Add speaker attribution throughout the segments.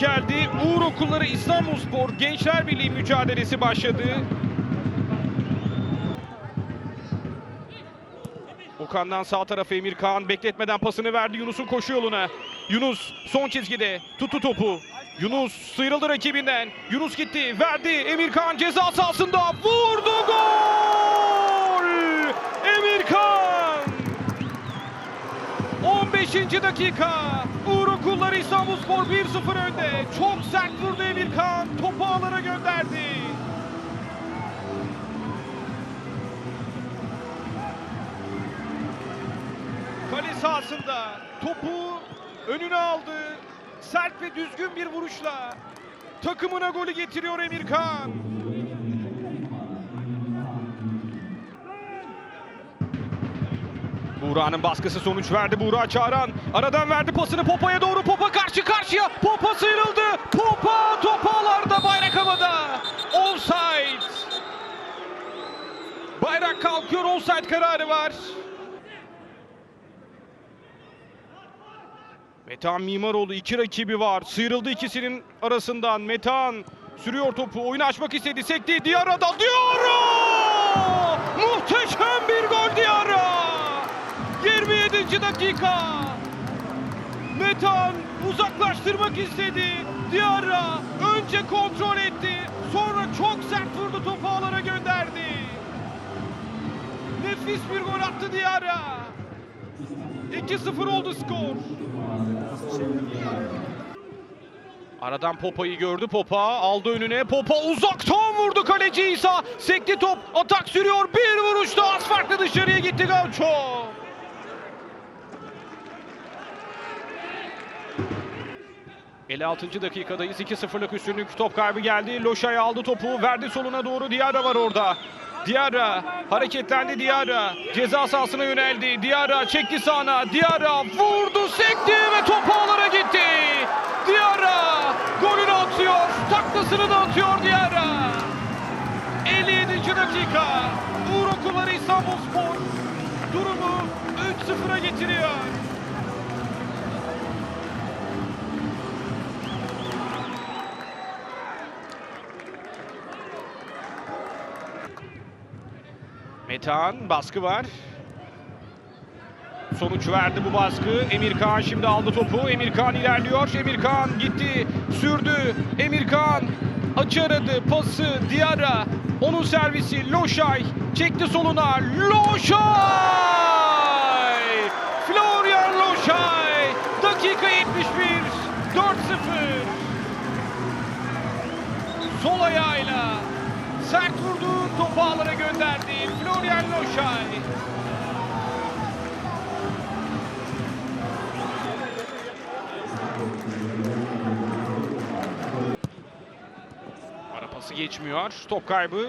Speaker 1: geldi. Uğur Okulları İstanbulspor Gençler Birliği mücadelesi başladı. Okan'dan sağ tarafa Emir Kaan bekletmeden pasını verdi Yunus'un koşu yoluna. Yunus son çizgide tuttu topu. Yunus sıyrıldı rakibinden. Yunus gitti, verdi. Emir Kaan ceza sahasında vurdu gol! Emir Kaan! 15. dakika. Uğur Okulları İstanbulspor 1-0 önde. Çok sert vurdu Emir Kaan. Topu ağlara gönderdi. Kale sahasında topu önüne aldı. Sert ve düzgün bir vuruşla takımına golü getiriyor Emir Buğra'nın baskısı sonuç verdi. Buğra Çağran aradan verdi pasını Popa'ya doğru. Popa karşı karşıya. Popa sıyrıldı. Popa topalarda bayrak havada. Offside. Bayrak kalkıyor. Offside kararı var. Metehan Mimaroğlu iki rakibi var. Sıyrıldı ikisinin arasından. Metehan sürüyor topu. Oyunu açmak istedi. Sekti. Diarra da! Muhteşem bir gol Diarra! 27. dakika. Metehan uzaklaştırmak istedi. Diarra önce kontrol etti. Sonra çok sert vurdu topu ağlara gönderdi. Nefis bir gol attı Diarra. 2-0 oldu skor. Aradan Popa'yı gördü. Popa aldı önüne. Popa uzaktan vurdu kaleci İsa. Sekti top. Atak sürüyor. Bir vuruşta az dışarıya gitti Gaucho. ...56. dakikadayız. 2-0'lık üstünlük. Top kaybı geldi. Loşay aldı topu. Verdi soluna doğru. Diarra var orada. Diarra hareketlendi Diarra. Ceza sahasına yöneldi. Diarra çekti sağına. Diarra vurdu, sekti ve top ağlara gitti. Diarra golünü atıyor. Taklasını da atıyor Diarra. 57. dakika. Uğur Okulları İstanbulspor durumu 3-0'a getiriyor. Metehan baskı var. Sonuç verdi bu baskı. Emir Kaan şimdi aldı topu. Emir Kaan ilerliyor. Emir Kaan gitti. Sürdü. Emir Kaan açı aradı. Pası Diarra. Onun servisi Loşay. Çekti soluna. Loşay! Florian Loşay. Dakika 71. 4-0. Sol ayağıyla sert vurdu, topu ağlara gönderdi. Florian Loşay. Ara pası geçmiyor. Top kaybı.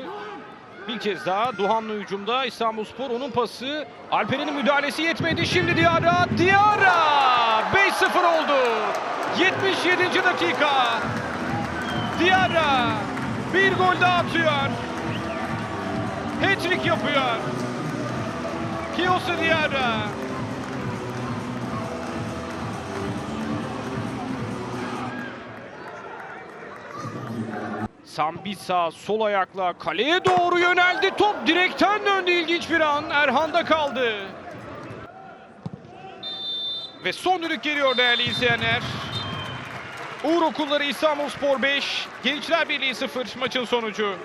Speaker 1: Bir kez daha Duhanlı hücumda İstanbulspor onun pası. Alperen'in müdahalesi yetmedi. Şimdi Diarra. Diarra! 5-0 oldu. 77. dakika. Diarra bir gol daha atıyor. Hat-trick yapıyor. Kiyosu Diarra. Sambisa sol ayakla kaleye doğru yöneldi. Top direkten döndü ilginç bir an. Erhan'da kaldı. Ve son düdük geliyor değerli izleyenler. Uğur Okulları İstanbulspor 5, Gençler Birliği 0 maçın sonucu.